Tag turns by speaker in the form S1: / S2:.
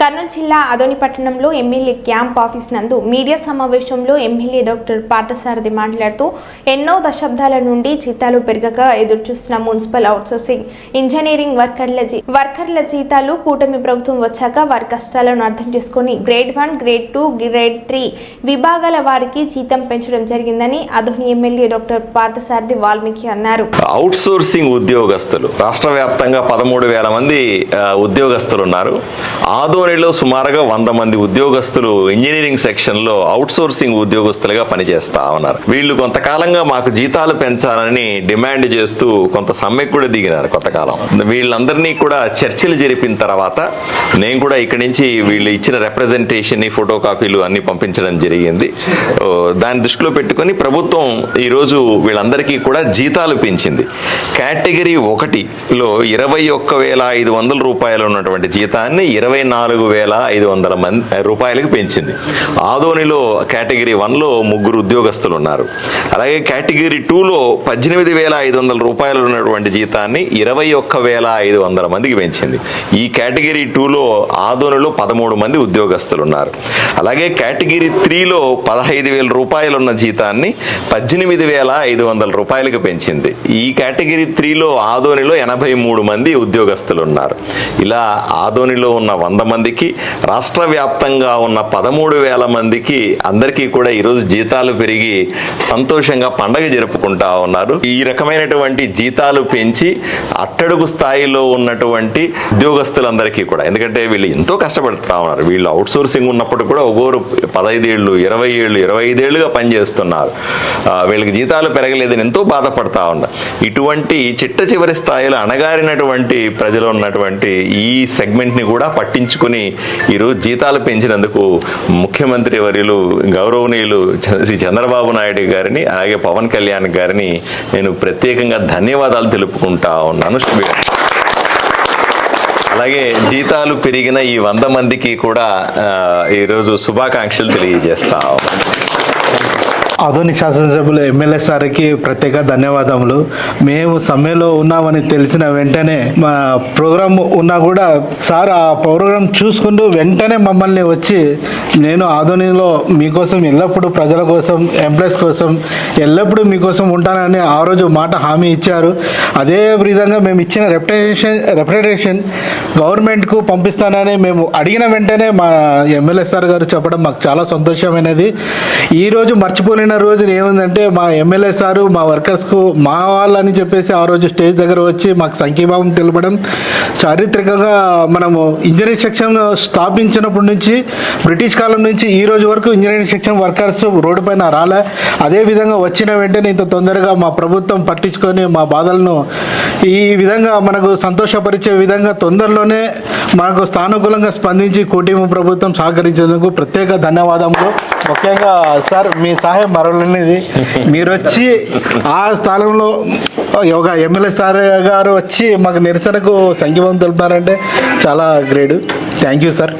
S1: కర్నూలు జిల్లా అదోని పట్టణంలో MLA camp office నందు మీడియా సమావేశంలో ఎమ్మెల్యే డాక్టర్ పార్థసారథి మాట్లాడుతూ ఎన్నో దశాబ్దాల నుండి జీతాలు పెరగక ఎదురుచూస్తున్న మున్సిపల్ అవుట్సోర్సింగ్ ఇంజనీరింగ్ వర్కర్ల జీ- వర్కర్ల జీతాలు కూటమి ప్రభుత్వం వచ్చాక వారి కష్టాలను అర్థం చేసుకుని grade one grade two grade three విభాగాల వారికి జీతం పెంచడం జరిగిందని అదోని ఎమ్మెల్యే డాక్టర్ పార్థసారథి వాల్మీకి అన్నారు.
S2: అవుట్సోర్సింగ్ ఉద్యోగస్తులు రాష్ట్ర వ్యాప్తంగా పదమూడు వేల మంది ఉద్యోగస్తులు ఉన్నారు కార్పొరేట్లో సుమారుగా వంద మంది ఉద్యోగస్తులు ఇంజనీరింగ్ సెక్షన్లో అవుట్ సోర్సింగ్ ఉద్యోగస్తులుగా పనిచేస్తా ఉన్నారు. వీళ్ళు కొంతకాలంగా మాకు జీతాలు పెంచాలని డిమాండ్ చేస్తూ కొంత సమ్మెకు కూడా దిగినారు కొంతకాలం. వీళ్ళందరినీ కూడా చర్చలు జరిపిన తర్వాత నేను కూడా ఇక్కడి నుంచి వీళ్ళు ఇచ్చిన రిప్రజెంటేషన్ ఫోటో కాపీలు అన్ని పంపించడం జరిగింది. దాని దాన్ని దృష్టిలో పెట్టుకొని ప్రభుత్వం ఈరోజు వీళ్ళందరికీ కూడా జీతాలు పెంచింది. కేటగిరీ ఒకటిలో ఇరవై ఒక్క వేల ఐదు వందల రూపాయలు ఉన్నటువంటి జీతాన్ని ఇరవై నాలుగు వేల ఐదు వందల మంది రూపాయలకు పెంచింది. ఆదోనిలో కేటగిరీ వన్లో ముగ్గురు ఉద్యోగస్తులు ఉన్నారు అలాగే కేటగిరీ టూలో పద్దెనిమిది వేల ఐదు వందల రూపాయలు ఉన్నటువంటి జీతాన్ని ఇరవై ఒక్క వేల ఐదు వందల మందికి పెంచింది. ఈ కేటగిరీ టూలో ఆదోనిలో పదమూడు మంది ఉద్యోగస్తులు ఉన్నారు అలాగే కేటగిరీ త్రీలో పదహైదు వేల రూపాయలు ఉన్న జీతాన్ని పద్దెనిమిది వేల ఐదు వందల రూపాయలకు పెంచింది. ఈ కేటగిరీ త్రీలో ఆదోనిలో ఎనభై మూడు మంది ఉద్యోగస్తులు ఉన్నారు ఇలా ఆదోనిలో ఉన్న వంద మంది మందికి రాష్ట్ర వ్యాప్తంగా ఉన్న పదమూడు వేల మందికి అందరికీ కూడా ఈరోజు జీతాలు పెరిగి సంతోషంగా పండగ జరుపుకుంటా ఉన్నారు. ఈ రకమైనటువంటి జీతాలు పెంచి అట్టడుగు స్థాయిలో ఉన్నటువంటి ఉద్యోగస్తులందరికీ కూడా. ఎందుకంటే వీళ్ళు ఎంతో కష్టపడుతూ ఉన్నారు. వీళ్ళు అవుట్ సోర్సింగ్ ఉన్నప్పుడు కూడా ఒక్కోరు పదహైదేళ్ళు ఇరవై ఏళ్ళు ఇరవై ఐదేళ్ళుగా పనిచేస్తున్నారు వీళ్ళకి జీతాలు పెరగలేదని ఎంతో బాధపడతా ఉన్నారు. ఇటువంటి చిట్ట చివరి స్థాయిలో అణగారినటువంటి ప్రజలు ఉన్నటువంటి ఈ సెగ్మెంట్ని కూడా పట్టించుకుని ఈరోజు జీతాలు పెంచినందుకు ముఖ్యమంత్రి వర్యులు గౌరవనీయులు శ్రీ చంద్రబాబు నాయుడు గారిని అలాగే పవన్ కళ్యాణ్ గారిని నేను ప్రత్యేకంగా ధన్యవాదాలు తెలుపుకుంటా ఉన్నాను. అలాగే జీతాలు పెరిగిన ఈ వంద మందికి కూడా ఈరోజు శుభాకాంక్షలు తెలియజేస్తా
S3: ఆధునిక శాసనసభ్యులు ఎమ్మెల్యే సార్కి ప్రత్యేక ధన్యవాదములు. మేము సమ్మెలో ఉన్నామని తెలిసిన వెంటనే మా ప్రోగ్రామ్ ఉన్నా కూడా సార్ ఆ ప్రోగ్రామ్ చూసుకుంటూ వెంటనే మమ్మల్ని వచ్చి నేను ఆధునికలో మీకోసం ఎల్లప్పుడూ ప్రజల కోసం ఎంప్లాయీస్ కోసం ఎల్లప్పుడూ మీకోసం ఉంటానని ఆ రోజు మాట హామీ ఇచ్చారు. అదే విధంగా మేము ఇచ్చిన రెప్యుటేషన్ రెప్యుటేషన్ గవర్నమెంట్కు పంపిస్తానని మేము అడిగిన వెంటనే మా ఎమ్మెల్యే సార్ గారు చెప్పడం మాకు చాలా సంతోషమైనది. ఈ రోజు మర్చిపోలేని రోజు ఏముందంటే మా ఎమ్మెల్యే సారు మా వర్కర్స్కు మా వాళ్ళని చెప్పేసి ఆ రోజు స్టేజ్ దగ్గర వచ్చి మాకు సంఖ్యభావం తెలపడం. చారిత్రకంగా మనము ఇంజనీరింగ్ సెక్షన్ స్థాపించినప్పటి నుంచి బ్రిటిష్ కాలం నుంచి ఈ రోజు వరకు ఇంజనీరింగ్ సెక్షన్ వర్కర్స్ రోడ్డు పైన రాలే. అదే విధంగా వచ్చిన వెంటనే ఇంత తొందరగా మా ప్రభుత్వం పట్టించుకొని మా బాధలను ఈ విధంగా మనకు సంతోషపరిచే విధంగా తొందరలోనే మనకు స్థానుకూలంగా స్పందించి కూటమి ప్రభుత్వం సహకరించేందుకు ప్రత్యేక ధన్యవాదములు. ముఖ్యంగా సార్ మీ సహాయం మరవలనేది. మీరు వచ్చి ఆ స్థానంలో ఒక ఎమ్మెల్యే సార్ గారు వచ్చి మాకు నిరసనకు సంఘీభావం తెలిపారంటే చాలా గ్రేట్. Thank you sir.